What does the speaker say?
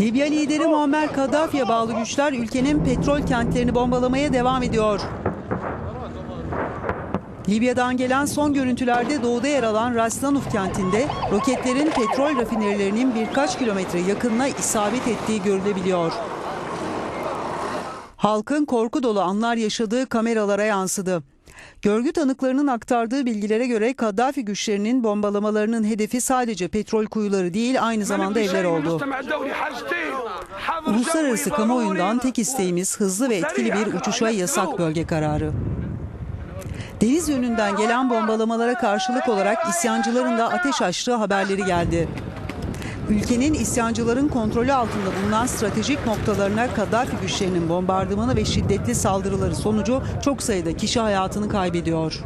Libya lideri Muammer Kaddafi'ye bağlı güçler ülkenin petrol kentlerini bombalamaya devam ediyor. Libya'dan gelen son görüntülerde doğuda yer alan Raslanuf kentinde roketlerin petrol rafinerilerinin birkaç kilometre yakınına isabet ettiği görülebiliyor. Halkın korku dolu anlar yaşadığı kameralara yansıdı. Görgü tanıklarının aktardığı bilgilere göre Kaddafi güçlerinin bombalamalarının hedefi sadece petrol kuyuları değil aynı zamanda evler oldu. Uluslararası kamuoyundan tek isteğimiz hızlı ve etkili bir uçuşa yasak bölge kararı. Deniz yönünden gelen bombalamalara karşılık olarak isyancıların da ateş açtığı haberleri geldi. Ülkenin isyancıların kontrolü altında bulunan stratejik noktalarına Kaddafi güçlerinin bombardımanı ve şiddetli saldırıları sonucu çok sayıda kişi hayatını kaybediyor.